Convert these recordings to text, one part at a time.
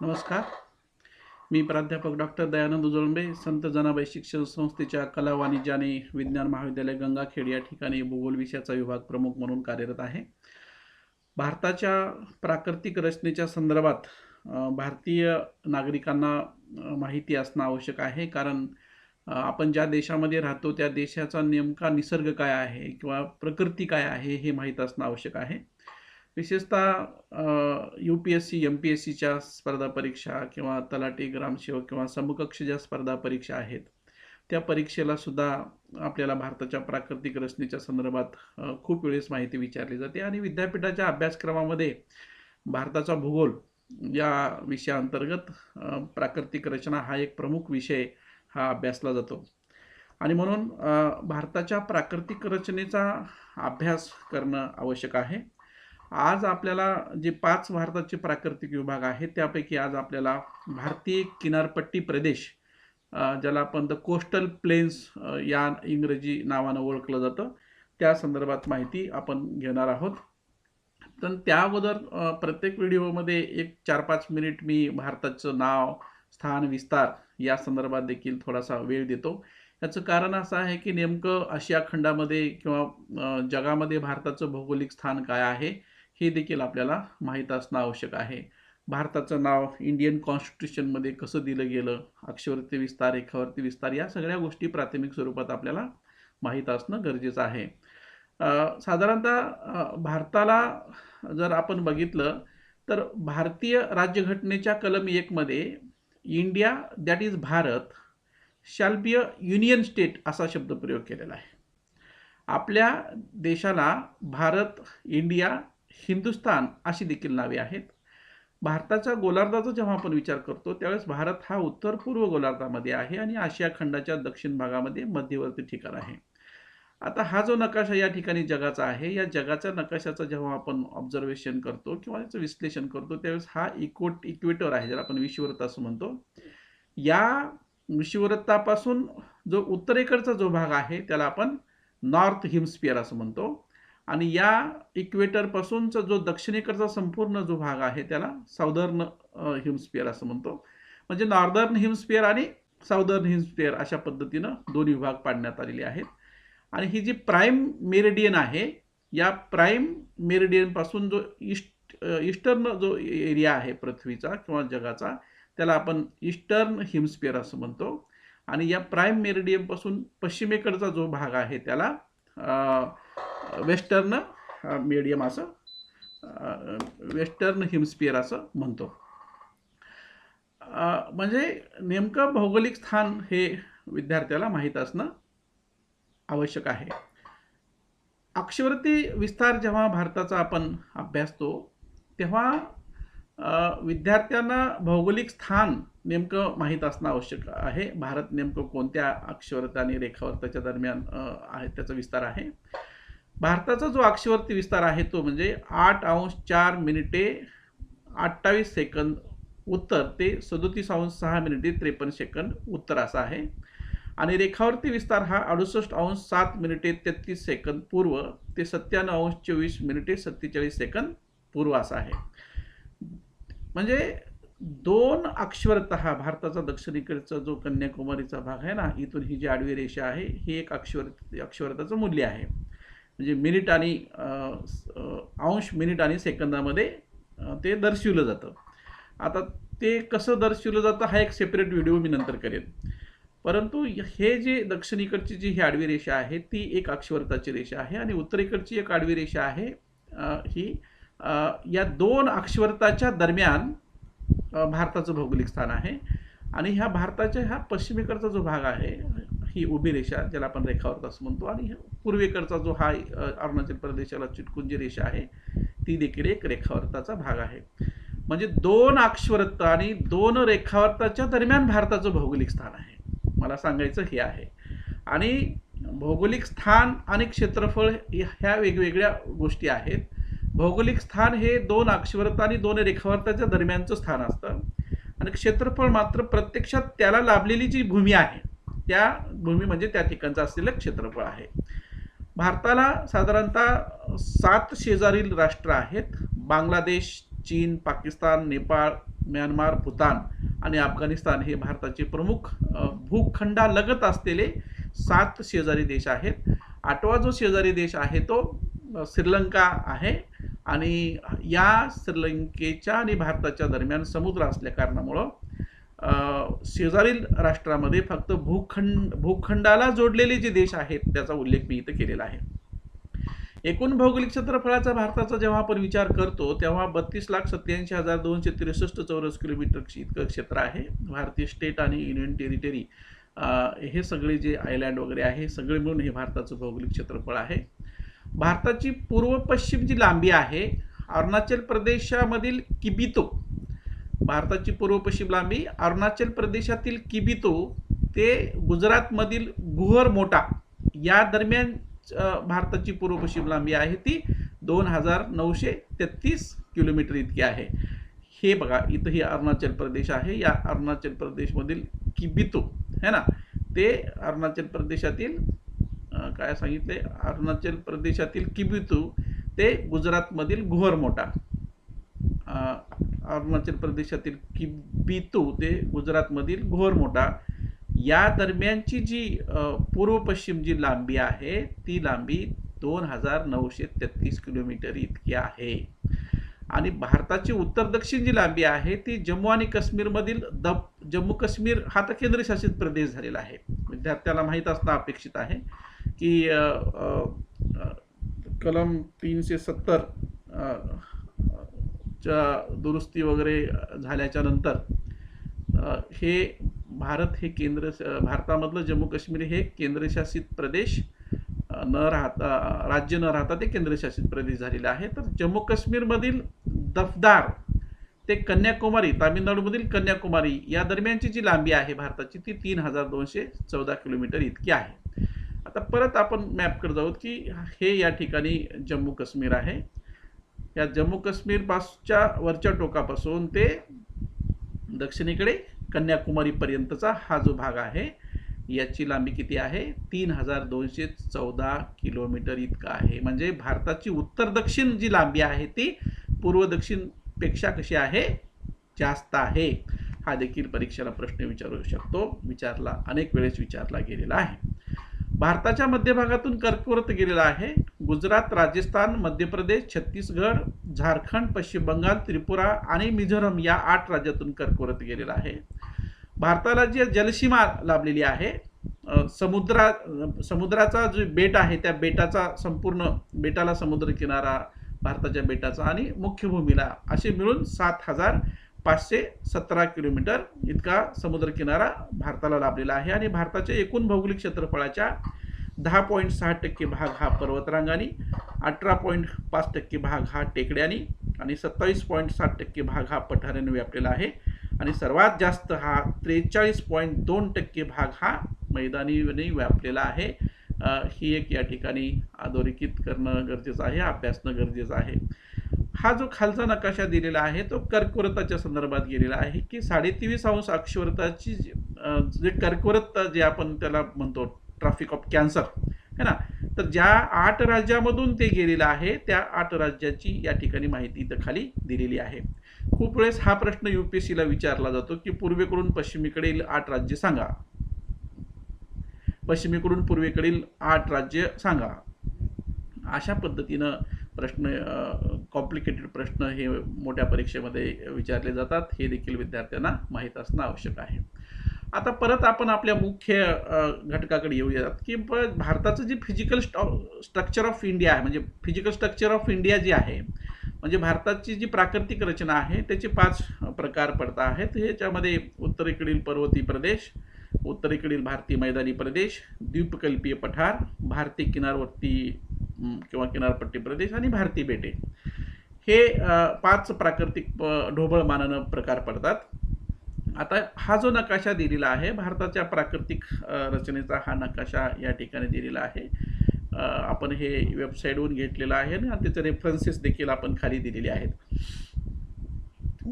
नमस्कार. मी प्राध्यापक डॉक्टर दयानंद उजळंबे संत जनाबाई शिक्षण संस्थेच्या कला वाणिज्य आणि विज्ञान महाविद्यालय गंगाखेड या ठिकाणी भूगोल विषयाचा विभाग प्रमुख म्हणून कार्यरत आहे. भारताच्या प्राकृतिक रचनेच्या संदर्भात भारतीय नागरिकांना माहिती असणं आवश्यक आहे. कारण आपण ज्या देशामध्ये राहतो त्या देशाचा नेमका निसर्ग काय आहे किंवा प्रकृती काय आहे हे माहीत असणं आवश्यक आहे. विशेषतः U P S C M P S सीच्या स्पर्धा परीक्षा किंवा तलाठी ग्रामसेवक किंवा समकक्ष ज्या स्पर्धा परीक्षा आहेत त्या परीक्षेला सुद्धा आपल्याला भारताच्या प्राकृतिक रचनेच्या संदर्भात खूप वेळेस माहिती विचारली जाते आणि विद्यापीठाच्या अभ्यासक्रमामध्ये भारताचा भूगोल या विषयाअंतर्गत प्राकृतिक रचना हा एक प्रमुख विषय हा अभ्यासला जातो. आणि म्हणून भारताच्या प्राकृतिक रचनेचा अभ्यास करणं आवश्यक आहे. आज आपल्याला जे पाच भारताचे प्राकृतिक विभाग आहेत त्यापैकी आज आपल्याला भारतीय किनारपट्टी प्रदेश ज्याला आपण द कोस्टल प्लेन्स या इंग्रजी नावानं ओळखलं जातं. त्या संदर्भात माहिती आपण घेणार आहोत. तर त्या अगोदर प्रत्येक व्हिडिओमध्ये एक चार पाच मिनिट मी भारताचं नाव स्थान विस्तार या संदर्भात देखील थोडासा वेळ देतो. याचं कारण असं आहे की नेमकं आशिया खंडामध्ये किंवा जगामध्ये भारताचं भौगोलिक स्थान काय आहे हे देखील आपल्याला माहीत असणं आवश्यक आहे. भारताचं नाव इंडियन कॉन्स्टिट्यूशनमध्ये कसं दिलं गेलं? अक्षरवृत्ती विस्तार रेखावरती विस्तार या सगळ्या गोष्टी प्राथमिक स्वरूपात आपल्याला माहीत असणं गरजेचं आहे. साधारणतः भारताला जर आपण बघितलं तर भारतीय राज्यघटनेच्या कलम एकमध्ये India that is Bharat shall be a union state असा शब्दप्रयोग केलेला आहे. आपल्या देशाला भारत इंडिया हिंदुस्तान अशी देखील नावे आहेत. भारताच्या गोलार्धाचा जेव्हा आपण विचार करतो त्यावेळेस भारत हा उत्तर पूर्व गोलार्धामध्ये आहे आणि आशिया खंडाच्या दक्षिण भागामध्ये मध्यवर्ती ठिकाण आहे. आता हा जो नकाशा या ठिकाणी जगाचा आहे या जगाच्या नकाशाचं जेव्हा आपण ऑब्झर्वेशन करतो किंवा याचं विश्लेषण करतो त्यावेळेस हा इकोट इक्वेटर आहे ज्याला आपण विश्ववृत्त असं म्हणतो. या विषुवृत्तापासून जो उत्तरेकडचा जो भाग आहे त्याला आपण नॉर्थ हिमस्पियर असं म्हणतो. आणि या इक्वेटरपासूनचा जो दक्षिणेकडचा संपूर्ण जो भाग आहे त्याला साऊदर्न हिमस्पियर असं म्हणतो. म्हणजे नॉर्दर्न हिमस्पियर आणि साऊदर्न हिमस्पियर अशा पद्धतीनं दोन विभाग पाडण्यात आलेले आहेत. आणि ही जी प्राईम मेरिडियन आहे या प्राईम मेरिडियनपासून जो ईस्ट ईस्टर्न जो एरिया आहे पृथ्वीचा किंवा जगाचा त्याला आपण ईस्टर्न हिमस्पियर असं म्हणतो. आणि या प्राईम मेरिडियमपासून पश्चिमेकडचा जो भाग आहे त्याला वेस्टर्न मीडियम असं वेस्टर्न हिमस्पियर असं म्हणतो. म्हणजे नेमकं भौगोलिक स्थान हे विद्यार्थ्याला माहीत असणं आवश्यक आहे. अक्षवृत्ती विस्तार जेव्हा भारताचा आपण अभ्यासतो तेव्हा विद्यार्थ्यांना भौगोलिक स्थान नेमकं माहीत असणं आवश्यक आहे. भारत नेमकं कोणत्या अक्षवृत्त आणि रेखावर्ताच्या दरम्यान आहे त्याचा विस्तार आहे. भारताचा जो अक्षवर्ती विस्तार आहे तो म्हणजे आठ अंश चार मिनिटे अठ्ठावीस सेकंद उत्तर ते सदोतीस अंश सहा मिनिटे त्रेपन्न सेकंद उत्तर असा आहे. आणि रेखावरती विस्तार हा अडुसष्ट अंश सात मिनिटे तेहतीस सेकंद पूर्व ते सत्त्याण्णव अंश चोवीस मिनिटे सत्तेचाळीस सेकंद पूर्व असा आहे. म्हणजे दोन अक्षवृत्त हा भारताचा दक्षिणेकडचा जो कन्याकुमारीचा भाग आहे ना इथून ही जी आडवी रेषा आहे ही एक अक्षवृत्त अक्षवृत्ताचं मूल्य आहे. म्हणजे मिनिट आणि अंश मिनिट आणि सेकंदामध्ये ते दर्शवलं जातं. आता ते कसं दर्शवलं जातं हा एक सेपरेट व्हिडिओ मी नंतर करेन. परंतु हे जे दक्षिणेकडची जी ही आडवी रेषा आहे ती एक अक्षवृत्ताची रेषा आहे आणि उत्तरेकडची एक आडवी रेषा आहे ही या दोन अक्षवृत्ताच्या दरम्यान भारताचं भौगोलिक स्थान आहे. आणि ह्या भारताच्या ह्या पश्चिमेकडचा जो भाग आहे ही उभी रेषा ज्याला आपण रेखावर्त असं म्हणतो. आणि पूर्वेकडचा जो हा अरुणाचल प्रदेशाला चिटकून जी रेषा आहे ती देखील एक रेखावर्ताचा भाग आहे. म्हणजे दोन अक्षवृत्त आणि दोन रेखावर्ताच्या दरम्यान भारताचं भौगोलिक स्थान आहे. मला सांगायचं हे आहे. आणि भौगोलिक स्थान आणि क्षेत्रफळ ह्या वेगवेगळ्या गोष्टी आहेत. भौगोलिक स्थान हे दोन अक्षवृत्त आणि दोन रेखावर्ताच्या दरम्यानचं स्थान असतं. आणि क्षेत्रफळ मात्र प्रत्यक्षात त्याला लाभलेली जी भूमी आहे त्या भूमी म्हणजे त्या ठिकाणचं असलेलं क्षेत्रफळ आहे. भारताला साधारणतः सात शेजारील राष्ट्र आहेत. बांगलादेश चीन पाकिस्तान नेपाळ म्यानमार भूतान आणि अफगाणिस्तान हे भारताचे प्रमुख भूखंडालगत असलेले सात शेजारी देश आहेत. आठवा जो शेजारी देश आहे तो श्रीलंका आहे आणि या श्रीलंकेच्या आणि भारताच्या दरम्यान समुद्र असल्या कारणामुळं शेजारील राष्ट्रामध्ये फक्त भूखंड भूखंडाला जोडलेले जे देश आहेत त्याचा उल्लेख मी इथं केलेला आहे. एकूण भौगोलिक क्षेत्रफळाचा भारताचा जेव्हा आपण विचार करतो तेव्हा बत्तीस लाख सत्याऐंशी हजार दोनशे त्रेसष्ट चौरस किलोमीटर इतकं क्षेत्र आहे. भारतीय स्टेट आणि युनियन टेरिटरी हे सगळे जे आयलँड वगैरे आहे सगळे मिळून हे भारताचं भौगोलिक क्षेत्रफळ आहे. भारताची पूर्व पश्चिम जी लांबी आहे अरुणाचल प्रदेशामधील किबितो भारताची पूर्व पश्चिम लांबी अरुणाचल प्रदेशातील किबितो ते गुजरातमधील गुहर मोटा या दरम्यान भारताची पूर्व पश्चिम लांबी आहे ती दोन हजार नऊशे तेहतीस किलोमीटर इतकी आहे. हे बघा इथं हे अरुणाचल प्रदेश आहे. या अरुणाचल प्रदेशमधील किबितो है ना? ते अरुणाचल प्रदेशातील काय सांगितले अरुणाचल प्रदेशातील किबितू ते गुजरातमधील गुहर मोठा अरुणाचल प्रदेशातील किबितू ते गुजरातमधील घोरमोठा या दरम्यानची जी पूर्व पश्चिम जी लांबी आहे ती लांबी दोन हजार नऊशे तेहतीस किलोमीटर इतकी आहे. आणि भारताची उत्तर दक्षिण जी लांबी आहे ती जम्मू आणि काश्मीरमधील द जम्मू काश्मीर हा तर केंद्रशासित प्रदेश झालेला आहे. विद्यार्थ्याला माहीत असणं अपेक्षित आहे की कलम तीनशे सत्तर च्या दुरुस्ती वगैरे झाल्याच्यानंतर हे भारत हे केंद्र भारतामधलं जम्मू काश्मीर हे केंद्रशासित प्रदेश न राहता राज्य न राहता ते केंद्रशासित प्रदेश झालेले आहे. तर जम्मू काश्मीरमधील दफदार ते कन्याकुमारी तामिळनाडूमधील कन्याकुमारी या दरम्यानची जी लांबी आहे भारताची ती तीन हजार दोनशे चौदा किलोमीटर इतकी आहे. आता परत आपण मॅपकडे जाऊ की हे या ठिकाणी जम्मू काश्मीर आहे. या जम्मू काश्मीर पासच्या वरच्या टोकापासून ते दक्षिणेकडे कन्याकुमारीपर्यंतचा हा जो भाग आहे याची लांबी किती आहे? तीन हजार दोनशे चौदा किलोमीटर इतका आहे. म्हणजे भारताची उत्तर दक्षिण जी लांबी आहे ती पूर्व दक्षिणपेक्षा कशी आहे? जास्त आहे. हा देखील परीक्षेला प्रश्न विचारू शकतो. विचारला अनेक वेळेस विचारला गेलेला आहे. भारताच्या मध्यभागातून कर्कवृत्त गेलेला आहे. गुजरात राजस्थान मध्य प्रदेश छत्तीसगड झारखंड पश्चिम बंगाल त्रिपुरा आणि मिझोरम या आठ राज्यातून कर्कवृत्त गेलेला आहे. भारताला जी जलसीमा लाभलेली आहे समुद्रा समुद्राचा जो बेट आहे त्या बेटाचा संपूर्ण बेटाला समुद्र किनारा भारताच्या बेटाचा आणि मुख्य भूमीला असे मिळून सात हजार पाचशे सतरा किलोमीटर इतका समुद्रकिनारा भारताला लाभलेला आहे आणि भारताच्या एकूण भौगोलिक क्षेत्रफळाच्या दहा पॉईंट सहा टक्के भाग हा पर्वतरांगानी अठरा पॉईंट पाच टक्के भाग हा टेकड्यांनी आणि सत्तावीस पॉईंट सात टक्के भाग हा पठाराने व्यापलेला आहे. आणि सर्वात जास्त हा त्रेचाळीस पॉईंट दोन टक्के भाग हा मैदानीने व्यापलेला आहे. ही एक या ठिकाणी अधोरेखित करणं गरजेचं आहे अभ्यासणं गरजेचं आहे. हा जो खालचा नकाशा दिलेला आहे तो कर्कवृत्ताच्या संदर्भात गेलेला आहे की साडेतेवीस अंश अक्षवृत्ताची जे कर्कवृत्त जे आपण त्याला म्हणतो ट्रॅफिक ऑफ कॅन्सर है ना? तर ज्या आठ राज्यामधून ते गेलेलं आहे त्या आठ राज्याची या ठिकाणी माहिती इथं खाली दिलेली आहे. खूप वेळेस हा प्रश्न यू पी एस सीला विचारला जातो की पूर्वेकडून पश्चिमेकडील आठ राज्य सांगा. पश्चिमेकडून पूर्वेकडील आठ राज्य सांगा. अशा पद्धतीनं प्रश्न कॉम्प्लिकेटेड प्रश्न हे मोठ्या परीक्षेमध्ये विचारले जातात. हे देखील विद्यार्थ्यांना माहीत असणं आवश्यक आहे. आता परत आपण आपल्या मुख्य घटकाकडे येऊयात की भारताचं जे फिजिकल स्टॉ स्ट्रक्चर ऑफ इंडिया आहे म्हणजे फिजिकल स्ट्रक्चर ऑफ इंडिया जी आहे म्हणजे भारताची जी प्राकृतिक रचना आहे त्याचे पाच प्रकार पडता आहेत. ह्याच्यामध्ये उत्तरेकडील पर्वती प्रदेश उत्तरेकडील भारतीय मैदानी प्रदेश द्वीपकल्पीय पठार भारतीय किनारवर्ती किंवा किनारपट्टी प्रदेश आणि भारती बेटे हे पाच प्राकृतिक ढोबळ मानानं प्रकार पडतात. आता हा जो नकाशा दिलेला आहे भारताच्या प्राकृतिक रचनेचा हा नकाशा या ठिकाणी दिलेला आहे. आपण हे वेबसाईटवरून घेतलेलं आहे आणि त्याचे रेफरन्सेस देखील आपण खाली दिलेले आहेत.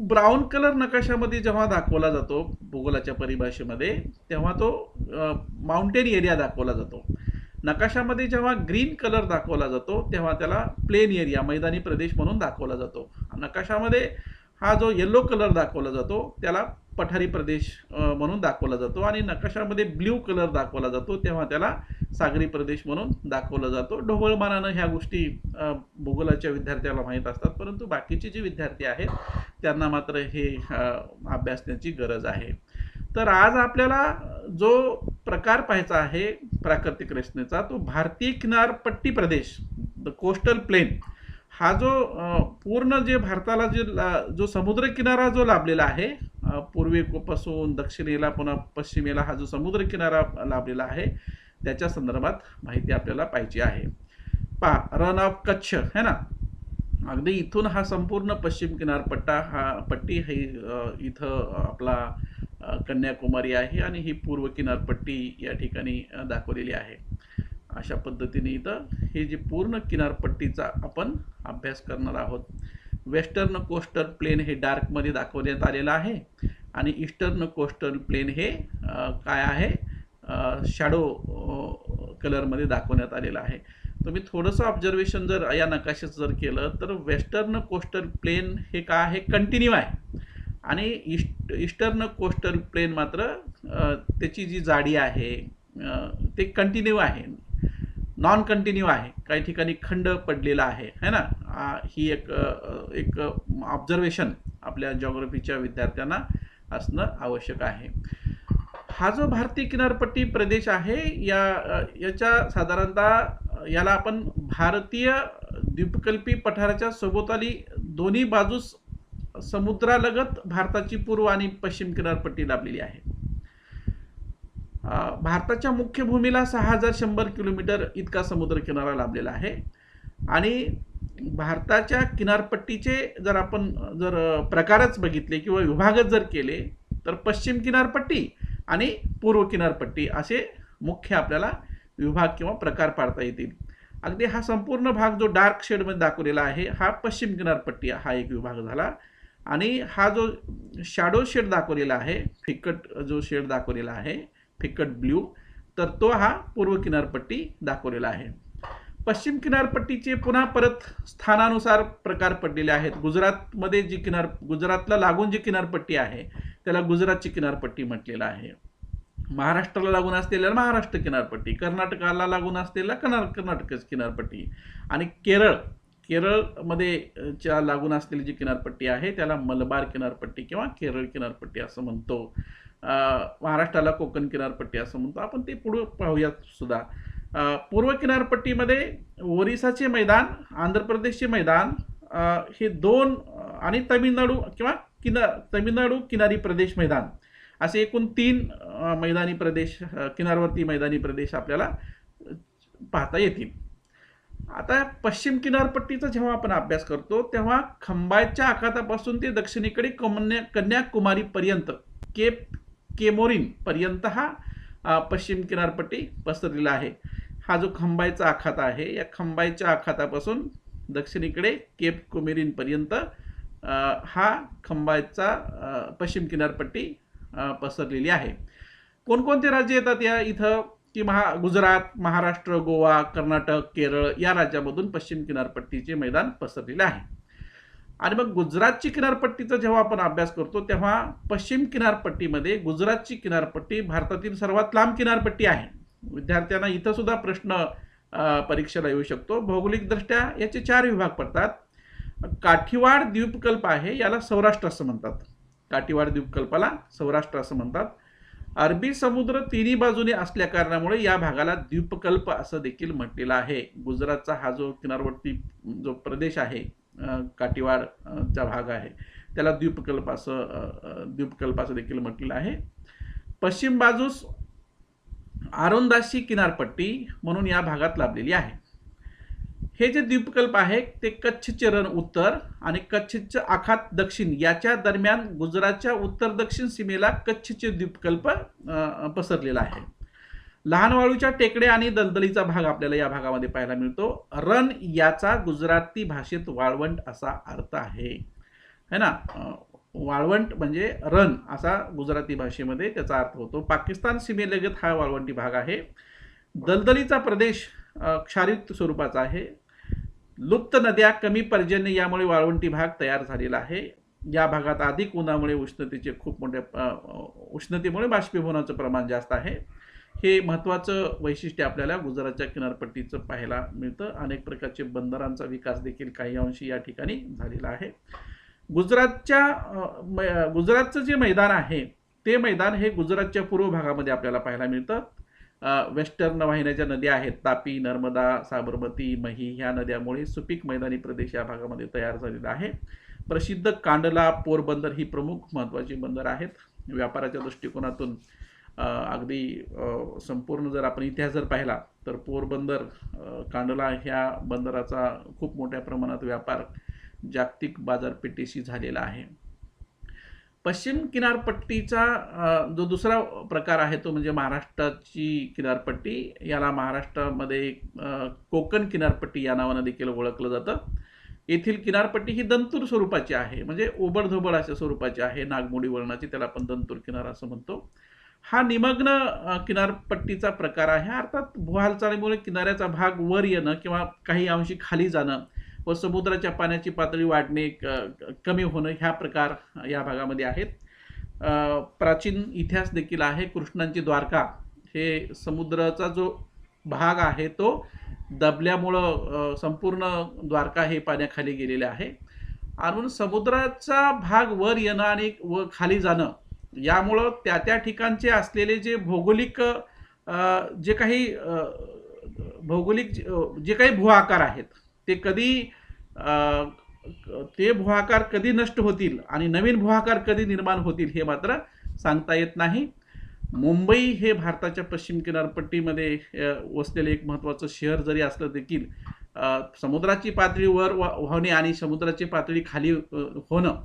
ब्राऊन कलर नकाशामध्ये जेव्हा दाखवला जातो भूगोलाच्या परिभाषेमध्ये तेव्हा तो माउंटेन एरिया दाखवला जातो. नकाशामध्ये जेव्हा ग्रीन कलर दाखवला जातो तेव्हा त्याला प्लेन एरिया मैदानी प्रदेश म्हणून दाखवला जातो. नकाशामध्ये हा जो येलो कलर दाखवला जातो त्याला पठारी प्रदेश म्हणून दाखवला जातो आणि नकाशामध्ये ब्ल्यू कलर दाखवला जातो तेव्हा त्याला सागरी प्रदेश म्हणून दाखवला जातो. ढोबळमानानं ह्या गोष्टी भूगोलाच्या विद्यार्थ्याला माहीत असतात परंतु बाकीचे जे विद्यार्थी आहेत त्यांना मात्र हे अभ्यासण्याची गरज आहे. तर आज आपल्याला जो प्रकार पाहायचा आहे प्राकृतिक रचनेचा तो भारतीय किनारपट्टी प्रदेश द कोस्टल प्लेन हा जो पूर्ण जे भारताला जे ला- जो समुद्र किनारा जो लाभलेला आहे पूर्वेपासून दक्षिणेला पुन्हा पश्चिमेला हा जो समुद्र किनारा लाभलेला आहे त्याच्या संदर्भात माहिती आपल्याला पाहिजे आहे. पा रन ऑफ कच्छ है ना? अगदी इथून हा संपूर्ण पश्चिम किनारपट्टा हा पट्टी ही इथं आपला कन्याकुमारी आहे आणि ही पूर्व किनारपट्टी या ठिकाणी दाखवलेली आहे. अशा पद्धतीने इथं हे जे पूर्ण किनारपट्टीचा आपण अभ्यास करणार आहोत. वेस्टर्न कोस्टल प्लेन हे डार्कमध्ये दाखवण्यात आलेलं आहे आणि ईस्टर्न कोस्टल प्लेन हे काय आहे? शॅडो कलरमध्ये दाखवण्यात आलेलं आहे. तुम्ही थोडंसं ऑब्झर्वेशन जर या नकाशेचं जर केलं तर वेस्टर्न कोस्टल प्लेन हे काय आहे? कंटिन्यू आहे. आणि इस्ट इस्टर्न कोस्टल प्लेन मात्र त्याची जी जाडी आहे ते कंटिन्यू आहे. नॉन कंटिन्यू आहे. काही ठिकाणी खंड पडलेला आहे है ना? आ, ही एक एक ऑब्झर्वेशन आपल्या जॉग्रफीच्या विद्यार्थ्यांना असणं आवश्यक आहे. हा जो भारतीय किनारपट्टी प्रदेश आहे या याच्या साधारणतः याला आपण भारतीय द्वीपकल्पी पठाराच्या सभोवताली दोन्ही बाजूस समुद्रालगत भारताची पूर्व आणि पश्चिम किनारपट्टी लाभलेली आहे. भारताच्या मुख्य भूमीला सहा हजार शंभर किलोमीटर इतका समुद्र किनारा लाभलेला आहे. आणि भारताच्या किनारपट्टीचे जर आपण जर प्रकारच बघितले किंवा विभागच जर केले तर पश्चिम किनारपट्टी आणि पूर्व किनारपट्टी असे मुख्य आपल्याला विभाग किंवा प्रकार पाडता येतील. अगदी हा संपूर्ण भाग जो डार्क शेडमध्ये दाखवलेला आहे हा पश्चिम किनारपट्टी हा एक विभाग झाला. आणि हा जो शॅडो शेड दाखवलेला आहे फिकट जो शेड दाखवलेला आहे फिकट ब्ल्यू तर तो हा पूर्व किनारपट्टी दाखवलेला आहे. पश्चिम किनारपट्टीचे पुन्हा परत स्थानानुसार प्रकार पडलेले आहेत. गुजरातमध्ये जी किनार गुजरातला लागून जी किनारपट्टी आहे त्याला गुजरातची किनारपट्टी म्हटलेलं आहे. महाराष्ट्राला लागून असलेल्या महाराष्ट्र किनारपट्टी कर्नाटकाला लागून असलेला कर्ना कर्नाटक किनारपट्टी आणि केरळ केरळमध्ये च्या लागून असलेली जी किनारपट्टी आहे त्याला मलबार किनारपट्टी किंवा केरळ किनारपट्टी असं म्हणतो. महाराष्ट्राला कोकण किनारपट्टी असं म्हणतो. आपण ते पुढे पाहूयात सुद्धा. पूर्व किनारपट्टीमध्ये ओरिसाचे मैदान आंध्र प्रदेशचे मैदान हे दोन आणि तमिळनाडू किंवा किना तमिळनाडू किनारी प्रदेश मैदान. असे एकूण तीन मैदानी प्रदेश किनारवर्ती मैदानी प्रदेश आपल्याला पाहता येतील. आता पश्चिम किनारपट्टीचा जेव्हा आपण अभ्यास करतो तेव्हा खंबायच्या आखातापासून ते दक्षिणेकडे कन्या कन्याकुमारीपर्यंत केप केमोरिन पर्यंत हा पश्चिम किनारपट्टी पसरलेला आहे. हा जो खंबायचा आखात आहे या खंबायच्या आखातापासून दक्षिणेकडे केप कुमेरीनपर्यंत हा खंबायचा पश्चिम किनारपट्टी पसरलेली आहे. कोणकोणते राज्य येतात या इथं? की महा गुजरात महाराष्ट्र गोवा कर्नाटक केरळ या राज्यामधून पश्चिम किनारपट्टीचे मैदान पसरलेले आहे. आणि मग गुजरातची किनारपट्टीचा जेव्हा आपण अभ्यास करतो तेव्हा पश्चिम किनारपट्टीमध्ये गुजरातची किनारपट्टी भारतातील सर्वात लांब किनारपट्टी आहे. विद्यार्थ्यांना इथं सुद्धा प्रश्न परीक्षेला येऊ शकतो. भौगोलिकदृष्ट्या याचे चार विभाग पडतात. काठीवाड द्वीपकल्प आहे याला सौराष्ट्र असं म्हणतात. काठीवाड द्वीपकल्पाला सौराष्ट्र असं म्हणतात. अरबी समुद्र तिन्ही बाजूने असल्या कारणामुळे या भागाला द्वीपकल्प असं देखील म्हटलेलं आहे. गुजरातचा हा जो किनारवर्ती जो प्रदेश आहे काठीवाडचा भाग आहे त्याला द्वीपकल्प असं द्वीपकल्प असं देखील म्हटलेलं आहे. पश्चिम बाजूस आरोंदाशी किनारपट्टी म्हणून या भागात लाभलेली आहे. हे जे द्वीपकल्प आहे ते कच्छचे रण उत्तर आणि कच्छचे आखात दक्षिण. याच्या दरम्यान गुजरातच्या उत्तर दक्षिण सीमेला कच्छचे द्वीपकल्प पसरलेला आहे. लहान वाळूच्या टेकड्या आणि दलदलीचा भाग आपल्याला या भागामध्ये पाहायला मिळतो. रण याचा गुजराती भाषेत वाळवंट असा अर्थ आहे. है ना? वाळवंट म्हणजे रण असा गुजराती भाषेमध्ये त्याचा अर्थ होतो. पाकिस्तान सीमेलगत हा वाळवंटी भाग आहे. दलदलीचा प्रदेश क्षारित स्वरूपाचा आहे. लुप्त नद्या कमी पर्जन्य यामुळे वाळवंटी भाग तयार झालेला आहे. या भागात अधिक उन्हामुळे उष्णतेचे खूप मोठ्या उष्णतेमुळे बाष्पीभवनाचं प्रमाण जास्त आहे. हे महत्त्वाचं वैशिष्ट्य आपल्याला गुजरातच्या किनारपट्टीचं पाहायला मिळतं. अनेक प्रकारचे बंदरांचा विकास देखील काही अंशी या ठिकाणी झालेला आहे. गुजरातच्या मै- गुजरातचं जे मैदान आहे ते मैदान हे गुजरातच्या पूर्व भागामध्ये आपल्याला पाहायला मिळतं. वेस्टर्न वाहिन्याच्या नद्या आहेत. तापी नर्मदा साबरमती मही ह्या नद्यामुळे सुपीक मैदानी प्रदेश या भागामध्ये तयार झालेला आहे. प्रसिद्ध कांडला पोरबंदर ही प्रमुख महत्त्वाची बंदर आहेत. व्यापाराच्या दृष्टिकोनातून अगदी संपूर्ण जर आपण इतिहास जर पाहिला तर पोरबंदर कांडला ह्या बंदराचा खूप मोठ्या प्रमाणात व्यापार जागतिक बाजारपेठेशी झालेला आहे. पश्चिम किनारपट्टीचा जो दुसरा प्रकार आहे तो म्हणजे महाराष्ट्राची किनारपट्टी. याला महाराष्ट्रामध्ये कोकण किनारपट्टी या नावानं देखील ओळखलं जातं. येथील किनारपट्टी ही दंतूर स्वरूपाची आहे. म्हणजे ओबडधोबड अशा स्वरूपाची आहे. नागमोडी वळणाची त्याला आपण दंतूर किनारा असं म्हणतो. हा निमग्न किनारपट्टीचा प्रकार आहे. अर्थात भूहालचालीमुळे किनाऱ्याचा भाग वर येणं किंवा काही अंशी खाली जाणं व समुद्राच्या पाण्याची पातळी वाढणे क- कमी होणं ह्या प्रकार या भागामध्ये आहेत. प्राचीन इतिहास देखील आहे कृष्णांची द्वारका. हे समुद्राचा जो भाग आहे तो दबल्यामुळं संपूर्ण द्वारका हे पाण्याखाली गेलेले आहे. आणि म्हणून समुद्राचा भाग वर येणं आणि व खाली जाणं यामुळं त्या त्या ठिकाणचे असलेले जे भौगोलिक जे काही भौगोलिक जे जे काही भूआकार आहेत ते कधी ते भुहाकार कधी नष्ट होतील आणि नवीन भूआकार कधी निर्माण होतील हे मात्र सांगता येत नाही. मुंबई हे भारताच्या पश्चिम किनारपट्टीमध्ये वसलेले एक महत्त्वाचं शहर जरी असलं देखील समुद्राची पातळी वर वा- वाहणे आणि समुद्राची पातळी खाली होणं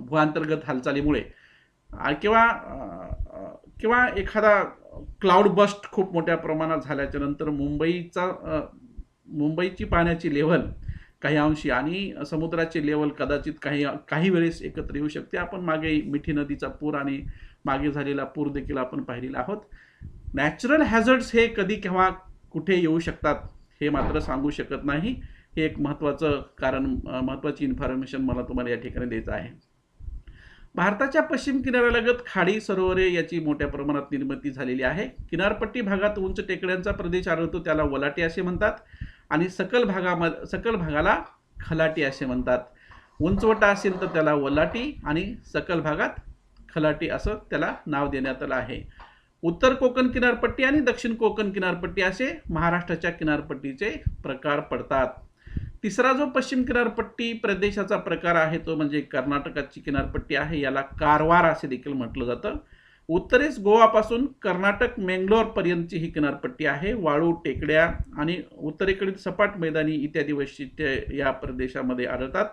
भूअंतर्गत हालचालीमुळे किंवा किंवा एखादा क्लाउड बस्ट खूप मोठ्या प्रमाणात झाल्याच्यानंतर मुंबईचा मुंबईची पाण्याची लेव्हल काही अंशी आणि समुद्राची लेवल कदाचित काही काही वेळेस एकत्र येऊ शकते. आपण मागे मिठी नदीचा पूर आणि मागे झालेला पूर देखील आपण पाहिलेला आहोत. नॅचरल हॅझर्ड्स हे कधी केव्हा कुठे येऊ शकतात हे मात्र सांगू शकत नाही. हे एक महत्त्वाचं कारण महत्त्वाची इन्फॉर्मेशन मला तुम्हाला या ठिकाणी द्यायचं आहे. भारताच्या पश्चिम किनाऱ्यालगत खाडी सरोवरे याची मोठ्या प्रमाणात निर्मिती झालेली आहे. किनारपट्टी भागात उंच टेकड्यांचा प्रदेश आढळतो त्याला वलाटे असे म्हणतात. आणि सकल भागामध्ये सकल भागाला खलाटी असे म्हणतात. उंचवटा असेल तर त्याला वलाटी आणि सकल भागात खलाटी असं त्याला नाव देण्यात आलं आहे. उत्तर कोकण किनारपट्टी आणि दक्षिण कोकण किनारपट्टी असे महाराष्ट्राच्या किनारपट्टीचे प्रकार पडतात. तिसरा जो पश्चिम किनारपट्टी प्रदेशाचा प्रकार आहे तो म्हणजे कर्नाटकाची किनारपट्टी आहे. याला कारवार असे देखील म्हटलं जातं. उत्तरेस गोवापासून कर्नाटक मेंगलोरपर्यंतची ही किनारपट्टी आहे. वाळू टेकड्या आणि उत्तरेकडील सपाट मैदानी इत्यादी वैशिष्ट्ये या प्रदेशामध्ये आढळतात.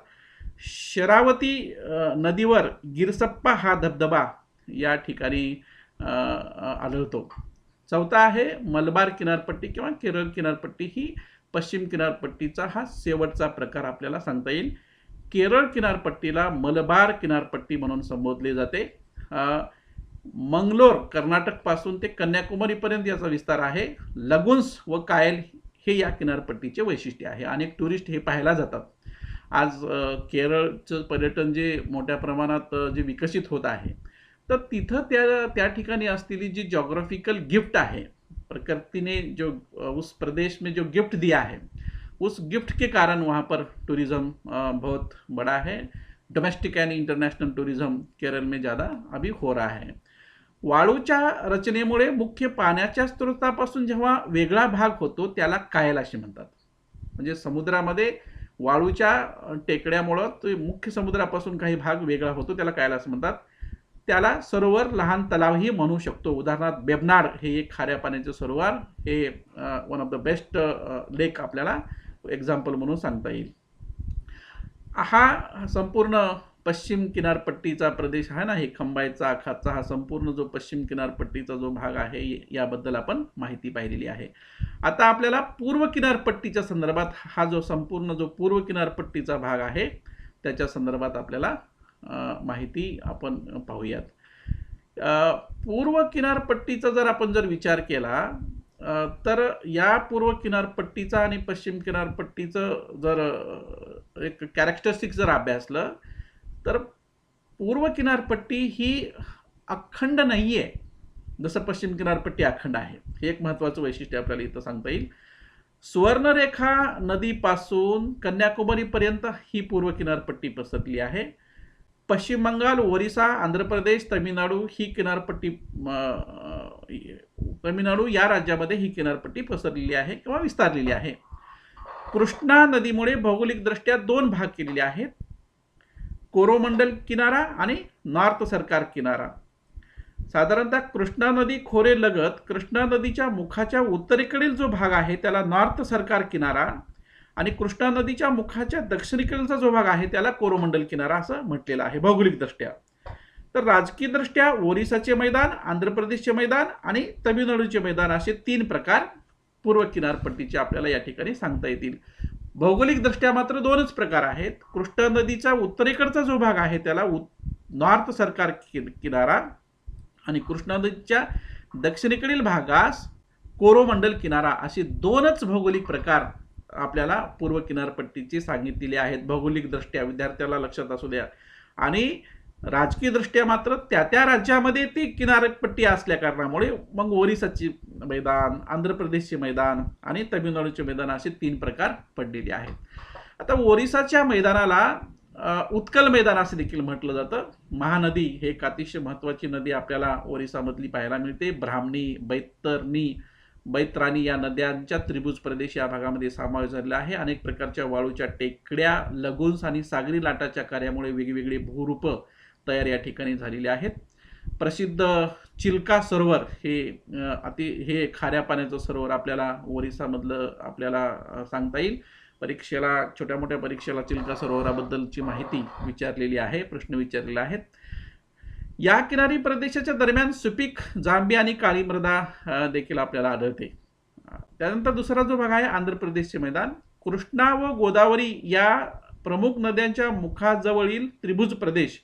शरावती नदीवर गिरसप्पा हा धबधबा या ठिकाणी आढळतो. चौथा आहे मलबार किनारपट्टी किंवा केरळ किनारपट्टी. ही पश्चिम किनारपट्टीचा हा शेवटचा प्रकार आपल्याला सांगता येईल. केरळ किनारपट्टीला मलबार किनारपट्टी म्हणून संबोधले जाते. मंगलोर कर्नाटकपासून ते कन्याकुमारीपर्यंत याचा विस्तार आहे. लगुन्स व कायल हे या किनारपट्टीचे वैशिष्ट्य आहे. अनेक टुरिस्ट हे पाहायला जातात. आज केरळचं पर्यटन जे मोठ्या प्रमाणात जे विकसित होत आहे तर तिथं त्या त्या ठिकाणी असलेली जी जॉग्राफिकल गिफ्ट आहे प्रकृति ने जो उस प्रदेश में जो गिफ्ट दिया है उस गिफ्ट के कारण वहाँ पर टूरिज़्म बहुत बड़ा है. Domestic and international tourism Kerala में ज़्यादा अभी हो रहा है. वाळूच्या रचनेमुळे मुख्य पाण्याच्या स्रोतापासून जेव्हा वेगळा भाग होतो त्याला कायल असे म्हणतात. म्हणजे समुद्रामध्ये वाळूच्या टेकड्यामुळं तो मुख्य समुद्रापासून काही भाग वेगळा होतो त्याला कायल असं म्हणतात. त्याला सरोवर लहान तलावही म्हणू शकतो. उदाहरणार्थ बेबनाड हे एक खाऱ्या पाण्याचे सरोवर. हे one of the best lake आपल्याला एक्झाम्पल म्हणून सांगता येईल. हा संपूर्ण पश्चिम किनारपट्टीचा प्रदेश आहे ना हे खंबायचा आखातचा हा संपूर्ण जो पश्चिम किनारपट्टीचा जो भाग आहे याबद्दल आपण माहिती पाहिलेली आहे. आता आपल्याला पूर्व किनारपट्टीच्या संदर्भात हा जो संपूर्ण जो पूर्व किनारपट्टीचा भाग आहे त्याच्या संदर्भात आपल्याला माहिती आपण पाहूयात. पूर्व किनारपट्टीचा जर आपण जर विचार केला तर या पूर्व किनारपट्टीचा आणि पश्चिम किनारपट्टीचं जर एक कॅरेक्टरिस्टिक जर अभ्यासलं तर पूर्व किनारपट्टी ही अखंड नाही आहे जसं पश्चिम किनारपट्टी अखंड आहे. हे एक महत्त्वाचं वैशिष्ट्य आपल्याला इथं सांगता येईल. सुवर्णरेखा नदीपासून कन्याकुमारीपर्यंत ही पूर्व किनारपट्टी पसरली आहे. पश्चिम बंगाल ओरिसा आंध्र प्रदेश तमिळनाडू ही किनारपट्टी तमिळनाडू या राज्यामध्ये ही किनारपट्टी पसरलेली आहे किंवा विस्तारलेली आहे. कृष्णा नदीमुळे भौगोलिकदृष्ट्या दोन भाग केलेले आहेत. कोरोमंडल किनारा आणि नॉर्थ सरकार किनारा. साधारणतः कृष्णा नदी खोरे लगत कृष्णा नदीच्या मुखाच्या उत्तरेकडील जो भाग आहे त्याला नॉर्थ सरकार किनारा आणि कृष्णा नदीच्या मुखाच्या दक्षिणेकडीलचा जो भाग आहे त्याला कोरोमंडल किनारा असं म्हटलेलं आहे भौगोलिकदृष्ट्या. तर राजकीयदृष्ट्या ओरिसाचे मैदान आंध्र प्रदेशचे मैदान आणि तमिळनाडूचे मैदान असे तीन प्रकार पूर्व किनारपट्टीचे आपल्याला या ठिकाणी सांगता येतील. भौगोलिकदृष्ट्या मात्र दोनच प्रकार आहेत. कृष्णा नदीचा उत्तरेकडचा जो भाग आहे त्याला नॉर्थ सरकार किनारा आणि कृष्णा नदीच्या दक्षिणेकडील भागास कोरोमंडल किनारा असे दोनच भौगोलिक प्रकार आपल्याला पूर्व किनारपट्टीचे सांगितलेले आहेत. भौगोलिकदृष्ट्या विद्यार्थ्याला लक्षात असू द्या. आणि राजकीयदृष्ट्या मात्र त्या त्या राज्यामध्ये ती किनारपट्टी असल्या कारणामुळे मग ओरिसाची मैदान आंध्र प्रदेशचे मैदान आणि तमिळनाडूचे मैदान असे तीन प्रकार पडलेले आहेत. आता ओरिसाच्या मैदानाला उत्कल मैदान असं देखील म्हटलं जातं. महानदी हे एक अतिशय महत्त्वाची नदी आपल्याला ओरिसामधली पाहायला मिळते. ब्राह्मणी बैतरणी बैत्राणी या नद्यांच्या त्रिभुज प्रदेश या भागामध्ये समावेश झालेला आहे. अनेक प्रकारच्या वाळूच्या टेकड्या लगुन्स आणि सागरी लाटाच्या कार्यामुळे वेगवेगळी भूरूप तयार या ठिकाणी झालेले आहेत. प्रसिद्ध चिल्का सरोवर हे अति हे खाऱ्या पाण्याचं सरोवर आपल्याला ओरिसामधलं आपल्याला सांगता येईल. परीक्षेला छोट्या मोठ्या परीक्षेला चिल्का सरोवराबद्दलची माहिती विचारलेली आहे प्रश्न विचारलेले आहेत. या किनारी प्रदेशाच्या दरम्यान सुपीक जांबी आणि काळी मृदा देखील आपल्याला आढळते. त्यानंतर दुसरा जो भाग आहे आंध्र प्रदेशचे मैदान. कृष्णा व गोदावरी या प्रमुख नद्यांच्या मुखाजवळील त्रिभुज प्रदेश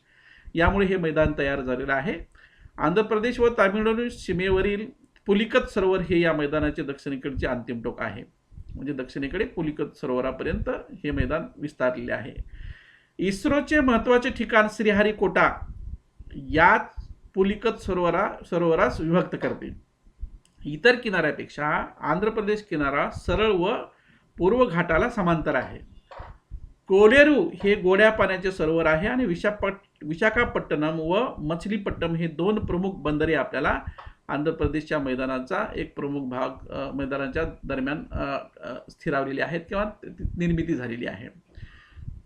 यामुळे हे मैदान तयार झालेलं आहे. आंध्र प्रदेश व तामिळनाडू सीमेवरील पुलिकत सरोवर हे या मैदानाचे दक्षिणेकडचे अंतिम टोक आहे. म्हणजे दक्षिणेकडे पुलिकत सरोवरापर्यंत हे मैदान विस्तारलेले आहे. इस्रोचे महत्त्वाचे ठिकाण श्रीहरिकोटा. यात पुलिकत सरोवरा सरोवरास विभक्त करते इतर किनाऱ्यापेक्षा आंध्र प्रदेश किनारा सरळ व पूर्व घाटाला समांतर आहे. कोलेरू हे गोड्या पाण्याचे सरोवर आहे आणि विशापट विशाखापट्टणम व मछलीपट्टणम हे दोन प्रमुख बंदरे आपल्याला आंध्र प्रदेशच्या मैदानाचा एक प्रमुख भाग मैदानाच्या दरम्यान स्थिरावलेले आहेत किंवा निर्मिती झालेली आहे.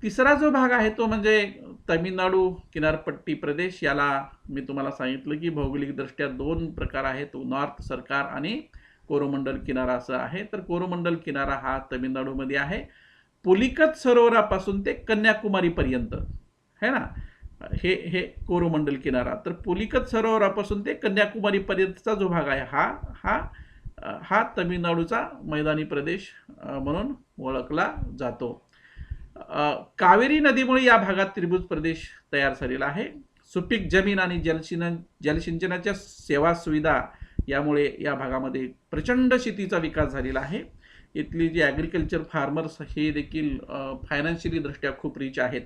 तिसरा जो भाग आहे तो म्हणजे तमिळनाडू किनारपट्टी प्रदेश. याला मी तुम्हाला सांगितलं की भौगोलिकदृष्ट्या दोन प्रकार आहेत. नॉर्थ सरकार आणि कोरोमंडल किनारा असं आहे. तर कोरोमंडल किनारा हा तमिळनाडूमध्ये आहे. पुलिकत सरोवरापासून ते कन्याकुमारीपर्यंत. है ना? हे हे कोरोमंडल किनारा. तर पुलिकत सरोवरापासून ते कन्याकुमारीपर्यंतचा जो भाग आहे हा हा हा तमिळनाडूचा मैदानी प्रदेश म्हणून ओळखला जातो. कावेरी नदीमुळे या भागात त्रिभुज प्रदेश तयार झालेला आहे. सुपीक जमीन आणि जलसिन जलसिंचनाच्या सेवा सुविधा यामुळे या भागामध्ये प्रचंड शेतीचा विकास झालेला आहे. इथली जी ॲग्रिकल्चर फार्मर्स हे देखील फायनान्शियली दृष्ट्या खूप रिच आहेत.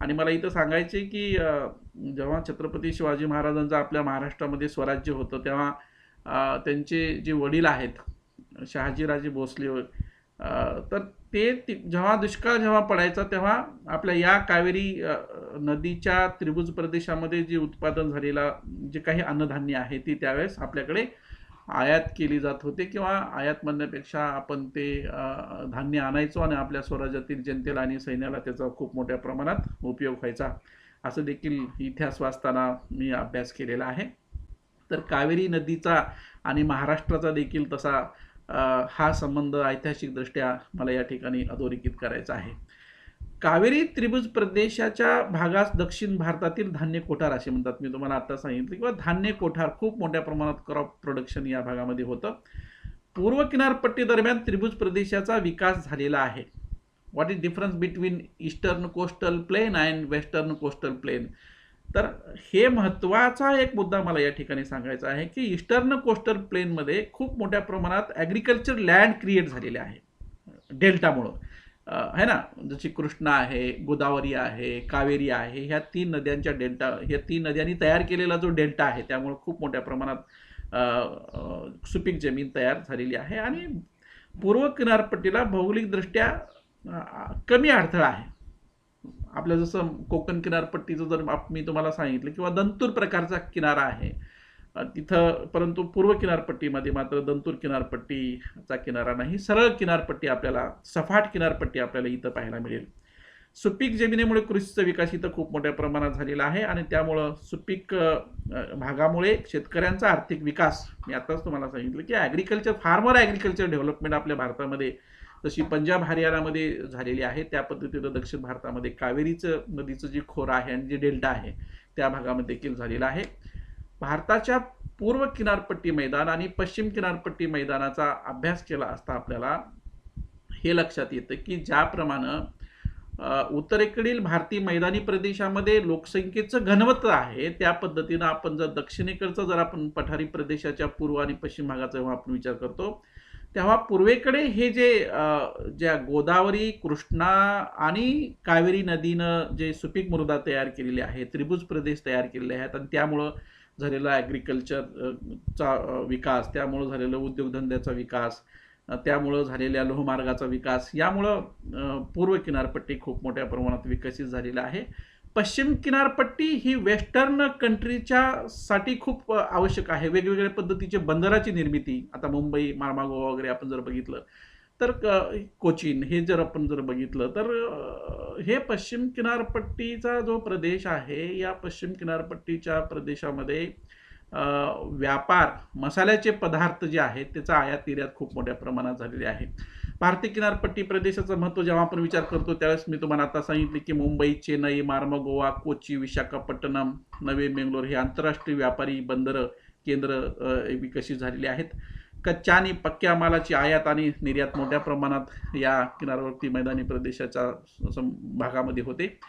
आणि मला इथं सांगायचे की जेव्हा छत्रपती शिवाजी महाराजांचं आपल्या महाराष्ट्रामध्ये स्वराज्य होतं तेव्हा त्यांचे जे वडील आहेत शहाजीराजे भोसले तर ते जेव्हा दुष्काळ जेव्हा पडायचा तेव्हा आपल्या या कावेरी नदीच्या त्रिभुज प्रदेशामध्ये जे उत्पादन झालेला जे काही अन्नधान्य आहे ती त्यावेळेस आपल्याकडे आयात केली जात होते किंवा आयात म्हणण्यापेक्षा आपण ते धान्य आणायचो आणि आपल्या स्वराज्यातील जनतेला आणि सैन्याला त्याचा खूप मोठ्या प्रमाणात उपयोग व्हायचा. असं देखील इतिहास वाचताना मी अभ्यास केलेला आहे. तर कावेरी नदीचा आणि महाराष्ट्राचा देखील तसा हा संबंध ऐतिहासिकदृष्ट्या मला या ठिकाणी अधोरेखित करायचा आहे. कावेरी त्रिभुज प्रदेशाच्या भागास दक्षिण भारतातील धान्य कोठार असे म्हणतात. मी तुम्हाला आता सांगितलं किंवा धान्य कोठार खूप मोठ्या प्रमाणात क्रॉप प्रोडक्शन या भागामध्ये होतं. पूर्व किनारपट्टी दरम्यान त्रिभुज प्रदेशाचा विकास झालेला आहे. What is difference between eastern coastal plain and western coastal plain तर हे महत्त्वाचा एक मुद्दा मला या ठिकाणी सांगायचा आहे की ईस्टर्न कोस्टल प्लेनमध्ये खूप मोठ्या प्रमाणात ॲग्रिकल्चर लँड क्रिएट झालेले आहे. डेल्टामुळं आहे ना? जशी कृष्णा आहे गोदावरी आहे कावेरी आहे ह्या तीन नद्यांच्या डेल्टा ह्या तीन नद्यांनी तयार केलेला जो डेल्टा आहे त्यामुळे खूप मोठ्या प्रमाणात सुपीक जमीन तयार झालेली आहे आणि पूर्व किनारपट्टीला भौगोलिकदृष्ट्या कमी अडथळा आहे. आपल्या जसं कोकण किनारपट्टीचं जर मी तुम्हाला सांगितलं किंवा दंतूर प्रकारचा किनारा आहे तिथं परंतु पूर्व किनारपट्टीमध्ये मात्र दंतूर किनारपट्टीचा किनारा नाही सरळ किनारपट्टी आपल्याला सफाट किनारपट्टी आपल्याला इथं पाहायला मिळेल. सुपीक जमिनीमुळे कृषीचा विकास इथं खूप मोठ्या प्रमाणात झालेला आहे आणि त्यामुळं सुपीक भागामुळे शेतकऱ्यांचा आर्थिक विकास मी आताच तुम्हाला सांगितलं की ॲग्रिकल्चर फार्मर ॲग्रिकल्चर डेव्हलपमेंट आपल्या भारतामध्ये जशी पंजाब हरियाणामध्ये झालेली आहे त्या पद्धतीनं दक्षिण भारतामध्ये कावेरीचं नदीचं जे खोरं आहे आणि जे डेल्टा आहे त्या भागामध्ये देखील झालेलं आहे. भारताच्या पूर्व किनारपट्टी मैदान आणि पश्चिम किनारपट्टी मैदानाचा अभ्यास केला असता आपल्याला हे लक्षात येतं की ज्याप्रमाणे उत्तरेकडील भारतीय मैदानी प्रदेशामध्ये लोकसंख्येचं घनवत आहे त्या पद्धतीनं आपण जर दक्षिणेकडचं जर आपण पठारी प्रदेशाच्या पूर्व आणि पश्चिम भागाचा जेव्हा आपण विचार करतो तेव्हा पूर्वेकडे हे जे ज्या गोदावरी कृष्णा आणि कावेरी नदीनं जे सुपीक मृदा तयार केलेली आहे त्रिभुज प्रदेश तयार केलेले आहेत आणि त्यामुळं झालेला ॲग्रिकल्चरचा विकास त्यामुळं झालेलं उद्योगधंद्याचा विकास त्यामुळं झालेल्या लोहमार्गाचा विकास यामुळं पूर्व किनारपट्टी खूप मोठ्या प्रमाणात विकसित झालेली आहे. पश्चिम किनारपट्टी ही वेस्टर्न कंट्रीच्या साठी खूप आवश्यक आहे. वेगवेगळ्या पद्धतीचे बंदराची निर्मिती आता मुंबई मारमागोवा वगैरे आपण जर बघितलं तर क- कोचीन हे जर आपण जर बघितलं तर हे पश्चिम किनारपट्टीचा जो प्रदेश आहे या पश्चिम किनारपट्टीच्या प्रदेशामध्ये व्यापार मसाल्याचे पदार्थ जे आहेत त्याचा आयात निर्यात खूप मोठ्या प्रमाणात झालेली आहे. भारतीय किनारपट्टी प्रदेशाचं महत्त्व जेव्हा आपण विचार करतो त्यावेळेस मी तुम्हाला आता सांगितले की मुंबई चेन्नई मार्म गोवा कोची विशाखापट्टणम नवे बेंगलोर हे आंतरराष्ट्रीय व्यापारी बंदरं केंद्र विकसित झालेली आहेत. कच्च्या आणि पक्क्या मालाची आयात आणि निर्यात मोठ्या प्रमाणात या किनारवर्ती मैदानी प्रदेशाच्या सं- भागामध्ये होते.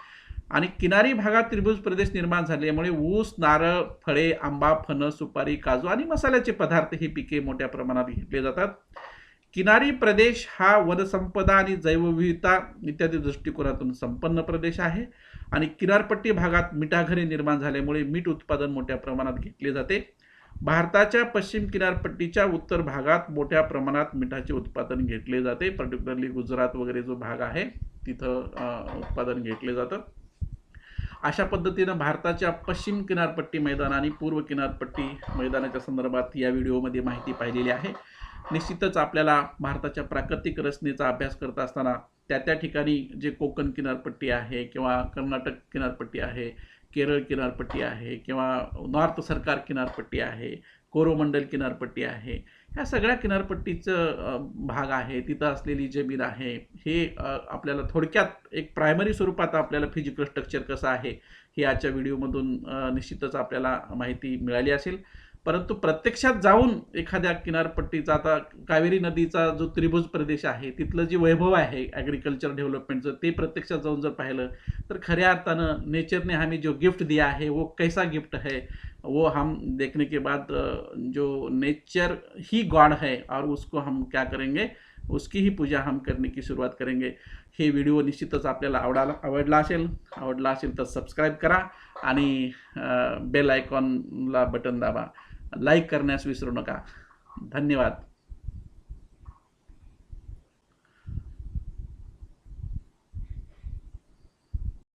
आणि किनारी भागात त्रिभुज प्रदेश निर्माण झाल्यामुळे ऊस नारळ फळे आंबा फणस सुपारी काजू आणि मसाल्याचे पदार्थ ही पिके मोठ्या प्रमाणात घेतले जातात. किनारी प्रदेश हा वनसंपदा आणि जैवविविधता इत्यादी दृष्टिकोनातून संपन्न प्रदेश आहे. आणि किनारपट्टी भागात मिठाघरे निर्माण झाल्यामुळे मीठ उत्पादन मोठ्या प्रमाणात घेतले जाते. भारताच्या पश्चिम किनारपट्टीच्या उत्तर भागात मोठ्या प्रमाणात मिठाचे उत्पादन घेतले जाते. पर्टिक्युलरली गुजरात वगैरे जो भाग आहे तिथं उत्पादन घेतले जातं. अशा पद्धतीनं भारताच्या पश्चिम किनारपट्टी मैदान आणि पूर्व किनारपट्टी मैदानाच्या संदर्भात या व्हिडिओमध्ये माहिती पाहिलेली आहे. निश्चितच आपल्याला भारताच्या प्राकृतिक रचनेचा अभ्यास करत असताना त्या त्या ठिकाणी जे कोकण किनारपट्टी आहे किंवा कर्नाटक किनारपट्टी आहे केरळ किनारपट्टी आहे किंवा नॉर्थ सरकार किनारपट्टी आहे कोरोमंडल किनारपट्टी आहे ह्या सगळ्या किनारपट्टीचं भाग आहे तिथं असलेली जमीन आहे हे आपल्याला थोडक्यात एक प्रायमरी स्वरूपात आपल्याला फिजिकल स्ट्रक्चर कसं आहे हे आजच्या व्हिडिओमधून निश्चितच आपल्याला माहिती मिळाली असेल. परंतु प्रत्यक्षात जाऊन एखाद्या किनारपट्टीचा आता कावेरी नदीचा जो त्रिभुज प्रदेश आहे तिथलं जे वैभव आहे ॲग्रिकल्चर डेव्हलपमेंटचं ते प्रत्यक्षात जाऊन जर पाहिलं तर खऱ्या अर्थानं नेचरने हमें जो गिफ्ट दिया है वो कैसा गिफ्ट है वो हम देखने के बाद जो नेचर ही गॉड है और उसको हम क्या करेंगे उसकी ही पूजा हम करने की सुरुवात करेंगे। हे व्हिडिओ निश्चितच आपल्याला आवडाला आवडला असेल आवडला असेल तर सबस्क्राईब करा आणि बेल आयकॉनला बटन दाबा. लाईक करण्यास विसरू नका. धन्यवाद.